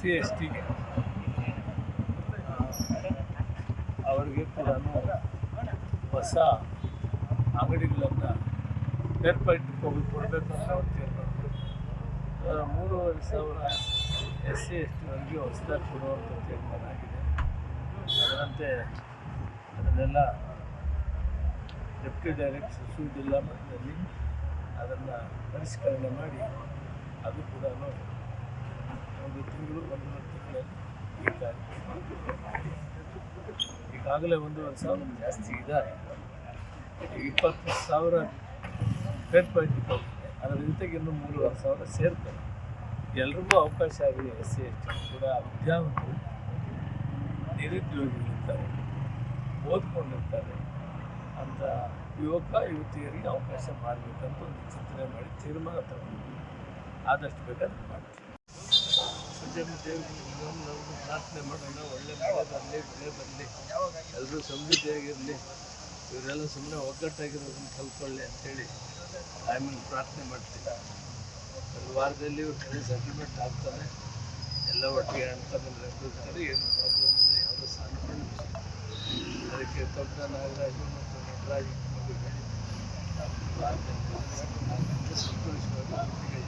C S ಟಿಗೆ ಅವರಿಗೆ ಕೂಡ ಹೊಸ ಅಂಗಡಿಗಳನ್ನು ಏರ್ಪಾಟ್ ಹೋಗಿ ಕೊಡಬೇಕು ಆ, ಮೂರುವರೆ ಸಾವಿರ ಎಸ್ ಸಿ ಎಸ್ ಟಿವರೆಗೆ ಹೊಸದಾಗಿ ಕೊಡುವಂಥ ತೀರ್ಮಾನ ಆಗಿದೆ. ಅದರಂತೆ ಅದನ್ನೆಲ್ಲ ಡೆಪ್ಟಿ ಡೈರೆಕ್ಟ್ ಸಚಿವ ಜಿಲ್ಲಾ ಮಟ್ಟದಲ್ಲಿ ಅದನ್ನು ಪರಿಷ್ಕರಣೆ ಮಾಡಿ ಅದು ಕೂಡ ಒಂದು ತಿಂಗಳು ಒಂದೂವರೆ ತಿಂಗಳಲ್ಲಿ ಈಗಾಗಲೇ ಸಾವಿರ ಜಾಸ್ತಿ ಇದ್ದಾರೆ. ಇಪ್ಪತ್ತು ಸಾವಿರ ಥರ್ಡ್ ಅದರ ಜೊತೆಗೆ ಇನ್ನೂ ಮೂರುವರೆ ಸಾವಿರ ಸೇರ್ತಾರೆ. ಎಲ್ರಿಗೂ ಅವಕಾಶ ಆಗಿದೆ. ಎಸ್ ಸಿ ಎಸ್ ಟಿ ಕೂಡ ವಿದ್ಯಾವಂತರು ನಿರುದ್ಯೋಗಿಗಳಿರ್ತಾರೆ, ಓದ್ಕೊಂಡಿರ್ತಾರೆ ಅಂತ ಯುವಕ, ಯುವತಿಯರಿಗೆ ಅವಕಾಶ ಮಾಡಬೇಕಂತ ಒಂದು ಚಿಂತನೆ ಮಾಡಿ ತೀರ್ಮಾನ ತಗೊಂಡು ಆದಷ್ಟು ಬೇಕಾದ್ರೆ ಮಾಡ್ತೀವಿ. ಪ್ರಾರ್ಥನೆ ಮಾಡೋಣ ಒಳ್ಳೆ ಬರಲಿ ಬೆಳೆ ಬರಲಿ ಎಲ್ಲರೂ ಸಮೃದ್ಧಿಯಾಗಿರಲಿ ಇವರೆಲ್ಲ ಸುಮ್ಮನೆ ಒಗ್ಗಟ್ಟಾಗಿರೋದನ್ನ ಕಲ್ತ್ಕೊಳ್ಳಿ ಅಂತೇಳಿ ಆಮೇಲೆ ಪ್ರಾರ್ಥನೆ ಮಾಡ್ತೀನಿ ಒಂದು ವಾರದಲ್ಲಿ ಕಡೆ ಸೆಟಲ್ಮೆಂಟ್ ಆಗ್ತಾನೆ ಎಲ್ಲ ಒಟ್ಟಿಗೆ ಅಂತ ಏನು ಪ್ರಾಬ್ಲಮ್ ಇಲ್ಲ ಯಾವುದೋ ಸಣ್ಣ ಅದಕ್ಕೆ ದೊಡ್ಡ ನಾಗರಾಜು ಮತ್ತು ಹೇಳಿ ಪ್ರಾರ್ಥನೆ ಸಂತೋಷವಾಗಿ